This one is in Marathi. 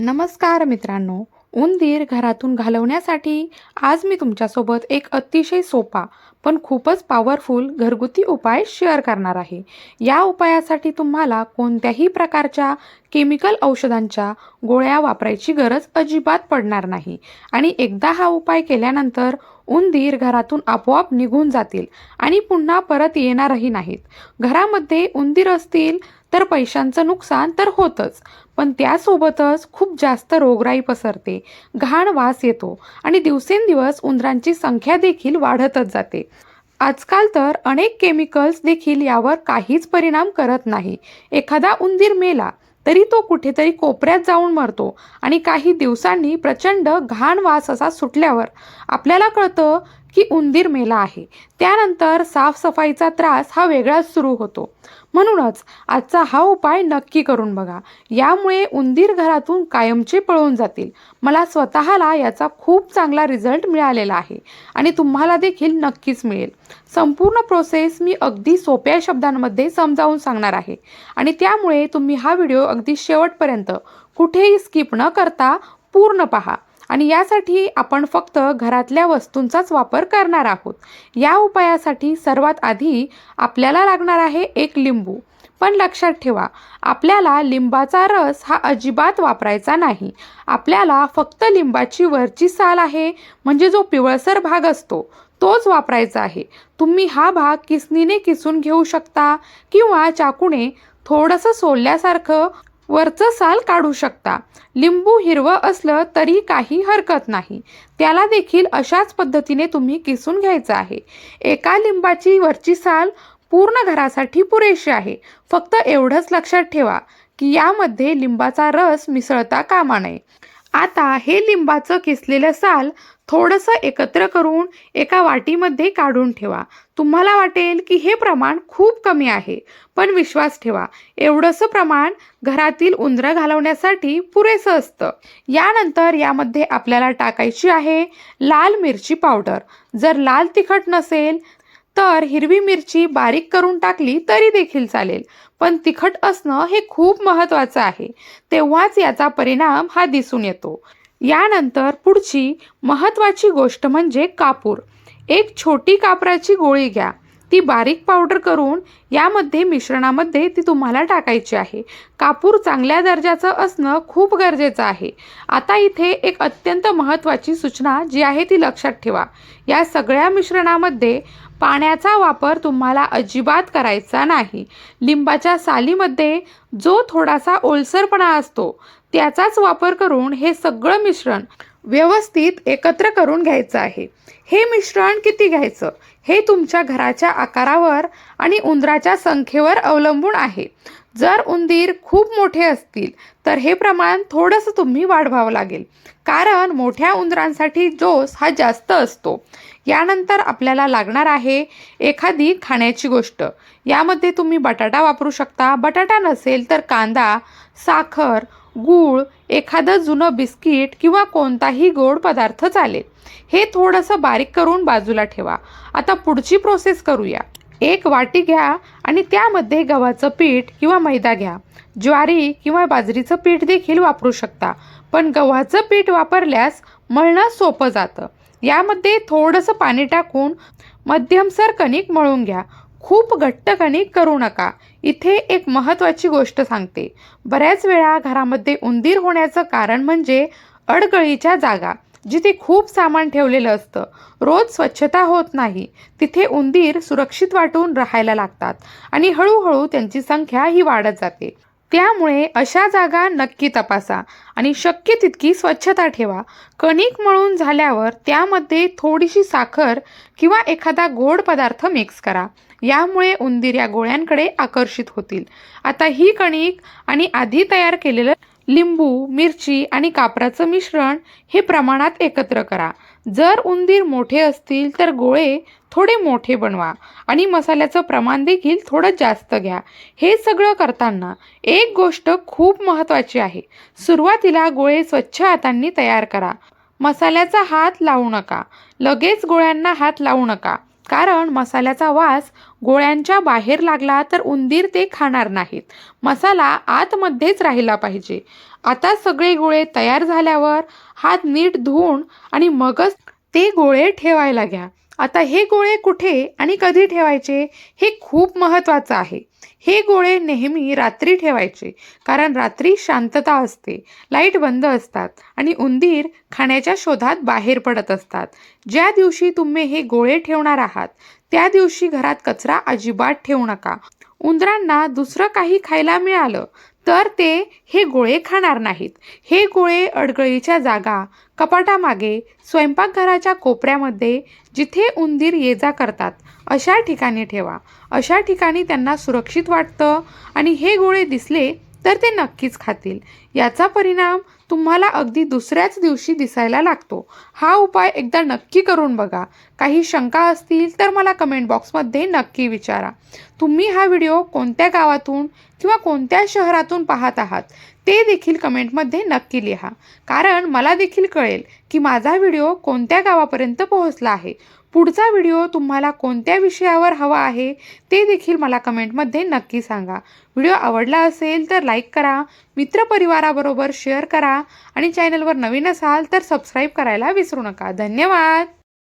नमस्कार मित्रांनो. उंदीर घरातून घालवण्यासाठी आज मी तुमच्यासोबत एक अतिशय सोपा पण खूपच पॉवरफुल घरगुती उपाय शेअर करणार आहे. या उपायासाठी तुम्हाला कोणत्याही प्रकारच्या केमिकल औषधांच्या गोळ्या वापरायची गरज अजिबात पडणार नाही. आणि एकदा हा उपाय केल्यानंतर उंदीर घरातून आपोआप निघून जातील आणि पुन्हा परत येणारही नाहीत. घरामध्ये उंदीर असतील तर पैशांचं नुकसान तर होतच. पण त्यासोबतच खूप जास्त रोगराई पसरते. घाण वास येतो आणि दिवसेंदिवस उंदरांची संख्या देखील वाढतच जाते. आजकाल तर अनेक केमिकल्स देखील यावर काहीच परिणाम करत नाही. एखादा उंदीर मेला तरी तो कुठेतरी कोपऱ्यात जाऊन मरतो आणि काही दिवसांनी प्रचंड घाण वास असा सुटल्यावर आपल्याला कळतं की उंदीर मेला आहे. त्यानंतर साफसफाईचा त्रास हा वेगळाच सुरू होतो. म्हणूनच आजचा हा उपाय नक्की करून बघा. यामुळे उंदीर घरातून कायमचे पळून जातील. मला स्वतःला याचा खूप चांगला रिझल्ट मिळालेला आहे आणि तुम्हाला देखील नक्कीच मिळेल. संपूर्ण प्रोसेस मी अगदी सोप्या शब्दांमध्ये समजावून सांगणार आहे. आणि त्यामुळे तुम्ही हा व्हिडिओ अगदी शेवटपर्यंत कुठेही स्किप न करता पूर्ण पहा. आणि यासाठी आपण फक्त घरातल्या वस्तूंचाच वापर करणार आहोत. या उपायासाठी सर्वात आधी आपल्याला लागणार आहे एक लिंबू. पण लक्षात ठेवा आपल्याला लिंबाचा रस हा अजिबात वापरायचा नाही. आपल्याला फक्त लिंबाची वरची साल आहे म्हणजे जो पिवळसर भाग असतो तोच वापरायचा आहे. तुम्ही हा भाग किसनीने किसून घेऊ शकता किंवा चाकूने थोडंसं सोलल्यासारखं वरचं साल काढू शकता. लिंबू हिरवं असलं तरी काही हरकत नाही. त्याला देखील अशाच पद्धतीने तुम्ही किसून घ्यायचं आहे. एका लिंबाची वरची साल पूर्ण घरासाठी पुरेशी आहे. फक्त एवढंच लक्षात ठेवा की यामध्ये लिंबाचा रस मिसळता कामा नये. आता हे लिंबाचं किसलेलं साल थोडंसं एकत्र करून एका वाटीमध्ये काढून ठेवा. तुम्हाला वाटेल की हे प्रमाण खूप कमी आहे पण विश्वास ठेवा. एवढंसं प्रमाण घरातील उंदरं घालवण्यासाठी पुरेसं असतं. यानंतर यामध्ये आपल्याला टाकायची आहे लाल मिरची पावडर. जर लाल तिखट नसेल तर हिरवी मिरची बारीक करून टाकली तरी देखील चालेल. पण तिखट असणं हे खूप महत्त्वाचं आहे. तेव्हाच याचा परिणाम हा दिसून येतो. यानंतर पुढची महत्त्वाची गोष्ट म्हणजे कापूर. एक छोटी कापराची गोळी घ्या. ती बारीक पावडर करून यामध्ये मिश्रणामध्ये ती तुम्हाला टाकायची आहे. कापूर चांगल्या दर्जाचं असणं खूप गरजेचं आहे. आता इथे एक अत्यंत महत्त्वाची सूचना जी आहे ती लक्षात ठेवा. या सगळ्या मिश्रणामध्ये पाण्याचा वापर तुम्हाला अजिबात करायचा नाही. लिंबाच्या सालीमध्ये जो थोडासा ओलसरपणा असतो त्याचाच वापर करून हे सगळं मिश्रण व्यवस्थित एकत्र करून घ्यायचं आहे. हे मिश्रण किती घ्यायचं? हे तुमच्या घराच्या आकारावर आणि उंदराच्या संख्येवर अवलंबून आहे. जर उंदीर खूप मोठे असतील तर हे प्रमाण थोडंसं तुम्ही वाढवावं लागेल. कारण मोठ्या उंदरांसाठी जोस हा जास्त असतो. यानंतर आपल्याला लागणार आहे एखादी खाण्याची गोष्ट. यामध्ये तुम्ही बटाटा वापरू शकता. बटाटा नसेल तर कांदा साखर गूळ एखादं जुनं बिस्किट किंवा कोणताही गोड पदार्थ चालेल. हे थोडंसं बारीक करून बाजूला ठेवा. आता पुढची प्रोसेस करूया. एक वाटी घ्या आणि त्यामध्ये गव्हाचं पीठ किंवा मैदा घ्या. ज्वारी किंवा बाजरीचं पीठ देखील वापरू शकता. पण गव्हाचं पीठ वापरल्यास मळणं सोपं जातं. यामध्ये थोडंसं पाणी टाकून मध्यमसर कणिक मळून घ्या. खूप घट्ट करू नका. इथे एक महत्त्वाची गोष्ट सांगते. बऱ्याच वेळा घरामध्ये उंदीर होण्याचं कारण म्हणजे अडगळीच्या जागा जिथे खूप सामान ठेवलेलं असतं. रोज स्वच्छता होत नाही. तिथे उंदीर सुरक्षित वाटून राहायला लागतात आणि हळूहळू त्यांची संख्या ही वाढत जाते. त्यामुळे अशा जागा नक्की तपासा आणि शक्य तितकी स्वच्छता ठेवा. कणिक मळून झाल्यावर त्यामध्ये थोडीशी साखर किंवा एखादा गोड पदार्थ मिक्स करा. यामुळे उंदीर या गोळ्यांकडे आकर्षित होतील. आता ही कणिक आणि आधी तयार केलेलं लिंबू मिरची आणि कापराचं मिश्रण हे प्रमाणात एकत्र करा. जर उंदीर मोठे असतील तर गोळे थोडे मोठे बनवा आणि मसाल्याचं प्रमाण देखील थोडं जास्त घ्या. हे सगळं करताना एक गोष्ट खूप महत्त्वाची आहे. सुरुवातीला गोळे स्वच्छ हातांनी तयार करा. मसाल्याचा हात लावू नका. लगेच गोळ्यांना हात लावू नका. कारण मसाल्याचा वास गोळ्यांच्या बाहेर लागला तर उंदीर ते खाणार नाहीत. मसाला आतमध्येच राहिला पाहिजे. आता सगळे गोळे तयार झाल्यावर हात नीट धुवून आणि मगच ते गोळे ठेवायला घ्या. आता हे गोळे कुठे आणि कधी ठेवायचे हे खूप महत्त्वाचं आहे. हे गोळे नेहमी रात्री ठेवायचे कारण रात्री शांतता असते लाइट बंद असतात आणि उंदीर खाण्याच्या शोधात बाहेर पडत असतात. ज्या दिवशी तुम्ही हे गोळे ठेवणार आहात त्या दिवशी घरात कचरा अजिबात ठेवू नका. उंदरांना दुसरं काही खायला मिळालं तर ते हे गोळे खाणार नाहीत. हे गोळे अडगळीच्या जागा कपाटामागे स्वयंपाकघराच्या कोपऱ्यामध्ये जिथे उंदीर ये जा करतात अशा ठिकाणी ठेवा. अशा ठिकाणी त्यांना सुरक्षित वाटतं आणि हे गोळे दिसले तर ते नक्कीच खातील. याचा परिणाम तुम्हाला अगदी दुसऱ्याच दिवशी दिसायला लागतो. हा उपाय एकदा नक्की करून बघा. काही शंका असतील तर मला कमेंट बॉक्समध्ये नक्की विचारा. तुम्ही हा व्हिडिओ कोणत्या गावातून किंवा कोणत्या शहरातून पाहत आहात ते देखील कमेंटमध्ये नक्की लिहा. कारण मला देखील कळेल की माझा व्हिडिओ कोणत्या गावापर्यंत पोहोचला आहे. पुढचा व्हिडिओ तुम्हाला कोणत्या विषयावर हवा आहे ते देखील मला कमेंटमध्ये नक्की सांगा. व्हिडिओ आवडला असेल तर लाईक करा मित्रपरिवाराबरोबर शेअर करा आणि चॅनलवर नवीन असाल तर सबस्क्राईब करायला विसरू नका. धन्यवाद!